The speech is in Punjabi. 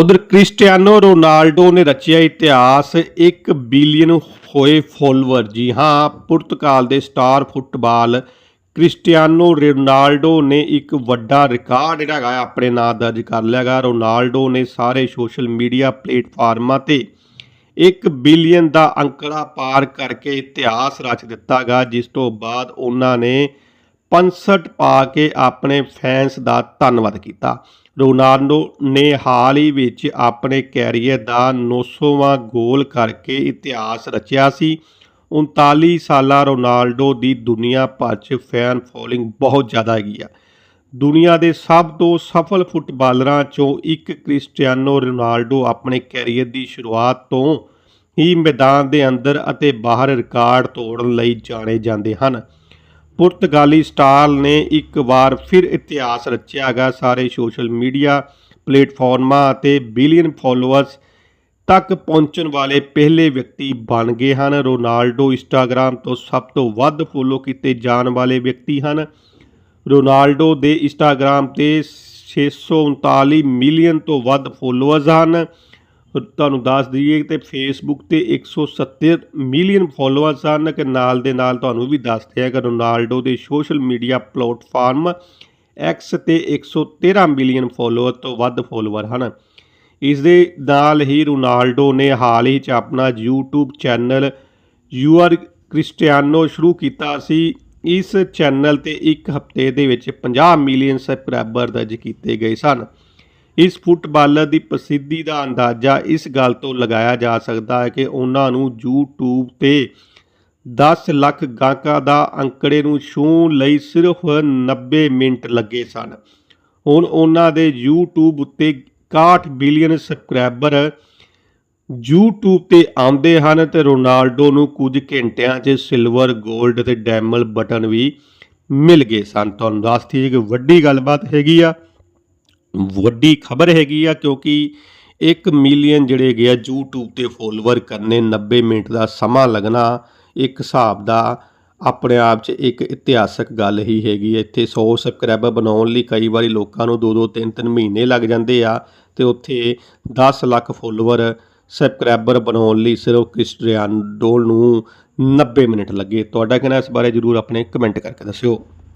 ਉਧਰ ਕ੍ਰਿਸਟੀਆਨੋ ਰੋਨਾਲਡੋ ਨੇ ਰਚਿਆ ਇਤਿਹਾਸ 1 ਬਿਲੀਅਨ ਹੋਏ ਫੋਲੋਅਰ ਜੀ। ਹਾਂ, ਪੁਰਤਗਾਲ ਦੇ ਸਟਾਰ ਫੁੱਟਬਾਲ ਕ੍ਰਿਸਟੀਆਨੋ ਰੋਨਾਲਡੋ ਨੇ ਇੱਕ ਵੱਡਾ ਰਿਕਾਰਡ ਜਿਹੜਾ ਹੈਗਾ ਆਪਣੇ ਨਾਂ ਦਰਜ ਕਰ ਲਿਆ ਗਾ ਰੋਨਾਲਡੋ ਨੇ ਸਾਰੇ ਸੋਸ਼ਲ ਮੀਡੀਆ ਪਲੇਟਫਾਰਮਾਂ ਤੇ 1 ਬਿਲੀਅਨ ਦਾ ਅੰਕੜਾ ਪਾਰ ਕਰਕੇ ਇਤਿਹਾਸ ਰਚ ਦਿੱਤਾ ਗਾ ਜਿਸ ਤੋਂ ਬਾਅਦ ਉਹਨਾਂ ਨੇ 65 ਪਾ ਕੇ ਆਪਣੇ ਫੈਨਸ ਦਾ ਧੰਨਵਾਦ ਕੀਤਾ। ਰੋਨਾਲਡੋ ਨੇ ਹਾਲ ਹੀ ਵਿੱਚ ਆਪਣੇ ਕੈਰੀਅਰ ਦਾ 900ਵਾਂ ਗੋਲ ਕਰਕੇ ਇਤਿਹਾਸ ਰਚਿਆ ਸੀ। 39 ਸਾਲਾ ਰੋਨਾਲਡੋ ਦੀ ਦੁਨੀਆ ਭਰ 'ਚ ਫੈਨ ਫੋਲੋਇੰਗ ਬਹੁਤ ਜ਼ਿਆਦਾ ਹੈਗੀ ਆ। ਦੁਨੀਆ ਦੇ ਸਭ ਤੋਂ ਸਫਲ ਫੁੱਟਬਾਲਰਾਂ ਚੋਂ ਇੱਕ ਕ੍ਰਿਸਟੀਆਨੋ ਰੋਨਾਲਡੋ ਆਪਣੇ ਕੈਰੀਅਰ ਦੀ ਸ਼ੁਰੂਆਤ ਤੋਂ ਹੀ ਮੈਦਾਨ ਦੇ ਅੰਦਰ ਅਤੇ ਬਾਹਰ ਰਿਕਾਰਡ ਤੋੜਨ ਲਈ ਜਾਣੇ ਜਾਂਦੇ ਹਨ। ਪੁਰਤਗਾਲੀ ਸਟਾਰ ਨੇ ਇੱਕ ਵਾਰ ਫਿਰ ਇਤਿਹਾਸ ਰਚਿਆ ਗਾ ਸਾਰੇ ਸੋਸ਼ਲ ਮੀਡੀਆ ਪਲੇਟਫਾਰਮਾਂ ਅਤੇ ਬਿਲੀਅਨ ਫਾਲੋਅਰਸ ਤੱਕ ਪਹੁੰਚਣ ਵਾਲੇ ਪਹਿਲੇ ਵਿਅਕਤੀ ਬਣ ਗਏ ਹਨ। ਰੋਨਾਲਡੋ ਇੰਸਟਾਗ੍ਰam ਤੋਂ ਸਭ ਤੋਂ ਵੱਧ ਫੋਲੋ ਕੀਤੇ ਜਾਣ ਵਾਲੇ ਵਿਅਕਤੀ ਹਨ। ਰੋਨਾਲਡੋ ਦੇ ਇੰਸਟਾਗ੍ਰam ਤੇ 639 ਮਿਲੀਅਨ ਤੋਂ ਵੱਧ ਫੋਲੋਅਰਸ ਹਨ। ਤੁਹਾਨੂੰ ਦੱਸ ਦਈਏ ਤੇ ਫੇਸਬੁੱਕ ਤੇ 170 ਮਿਲੀਅਨ ਫੋਲੋਅਰਸ ਹਨ ਕਿ ਨਾਲ ਦੇ ਨਾਲ ਤੁਹਾਨੂੰ ਵੀ ਦੱਸਦੇ ਆ ਕਿ ਰੋਨਾਲਡੋ ਦੇ ਸੋਸ਼ਲ ਮੀਡੀਆ ਪਲੇਟਫਾਰਮ ਐਕਸ ਤੇ 113 ਮਿਲੀਅਨ ਫੋਲੋਅਰ ਤੋਂ ਵੱਧ ਫੋਲੋਅਰ ਹਨ। ਇਸ ਦੇ ਨਾਲ ਹੀ ਰੋਨਾਲਡੋ ਨੇ ਹਾਲ ਹੀ ਚ ਆਪਣਾ YouTube ਚੈਨਲ ਯੂਆਰ ਕ੍ਰਿਸਟੀਆਨੋ ਸ਼ੁਰੂ ਕੀਤਾ ਸੀ। ਇਸ ਚੈਨਲ ਤੇ ਇੱਕ ਹਫ਼ਤੇ ਦੇ ਵਿੱਚ 50 ਮਿਲੀਅਨ ਸਬਸਕ੍ਰਾਈਬਰ ਦਰਜ ਕੀਤੇ ਗਏ ਸਨ। ਇਸ ਫੁੱਟਬਾਲਰ ਦੀ ਪ੍ਰਸਿੱਧੀ ਦਾ ਅੰਦਾਜ਼ਾ ਇਸ ਗੱਲ ਤੋਂ ਲਗਾਇਆ ਜਾ ਸਕਦਾ ਹੈ ਕਿ ਉਹਨਾਂ ਨੂੰ YouTube ਤੇ 10 ਲੱਖ ਗਾਹਕਾਂ ਦਾ ਅੰਕੜੇ ਨੂੰ ਛੂਹਣ ਲਈ ਸਿਰਫ 90 ਮਿੰਟ ਲੱਗੇ ਸਨ। ਹੁਣ ਉਹਨਾਂ ਦੇ YouTube ਉੱਤੇ 61 ਬਿਲੀਅਨ ਸਬਸਕ੍ਰਾਈਬਰ YouTube ਤੇ ਆਉਂਦੇ ਹਨ ਤੇ ਰੋਨਾਲਡੋ ਨੂੰ ਕੁਝ ਘੰਟਿਆਂ 'ਚ ਸਿਲਵਰ 골ਡ ਤੇ ਡੈਮਲ ਬਟਨ ਵੀ ਮਿਲ ਗਏ ਸਨ। ਤੁਹਾਨੂੰ ਦੱਸਦੀ ਦਈਏ ਕਿ ਵੱਡੀ ਗੱਲਬਾਤ ਹੈਗੀ ਆ। ਵੱਡੀ ਖਬਰ ਹੈਗੀ ਆ ਕਿਉਂਕਿ 1 ਮਿਲੀਅਨ ਜਿਹੜੇ ਹੈਗੇ ਆ YouTube ਤੇ ਫੋਲੋਅਰ ਕਰਨੇ 90 ਮਿੰਟ ਦਾ ਸਮਾਂ ਲੱਗਣਾ, ਇੱਕ ਹਿਸਾਬ ਦਾ ਆਪਣੇ ਆਪ 'ਚ ਇੱਕ ਇਤਿਹਾਸਕ ਗੱਲ ਹੀ ਹੈਗੀ ਹੈ ਇੱਥੇ 100 ਸਬਸਕ੍ਰਾਈਬਰ ਬਣਾਉਣ ਲਈ ਕਈ ਵਾਰੀ ਲੋਕਾਂ ਨੂੰ 2-2 3-3 ਮਹੀਨੇ ਲੱਗ ਜਾਂਦੇ ਆ ਤੇ ਉੱਥੇ 10 ਲੱਖ ਫੋਲੋਅਰ ਸਬਸਕ੍ਰਾਈਬਰ ਬਣਾਉਣ ਲਈ ਸਿਰਫ ਕ੍ਰਿਸਟੀਆਨੋ ਨੂੰ 90 ਮਿੰਟ ਲੱਗੇ। ਤੁਹਾਡਾ ਕਹਿਣਾ ਇਸ ਬਾਰੇ ਜਰੂਰ ਆਪਣੇ ਕਮੈਂਟ ਕਰਕੇ ਦੱਸਿਓ।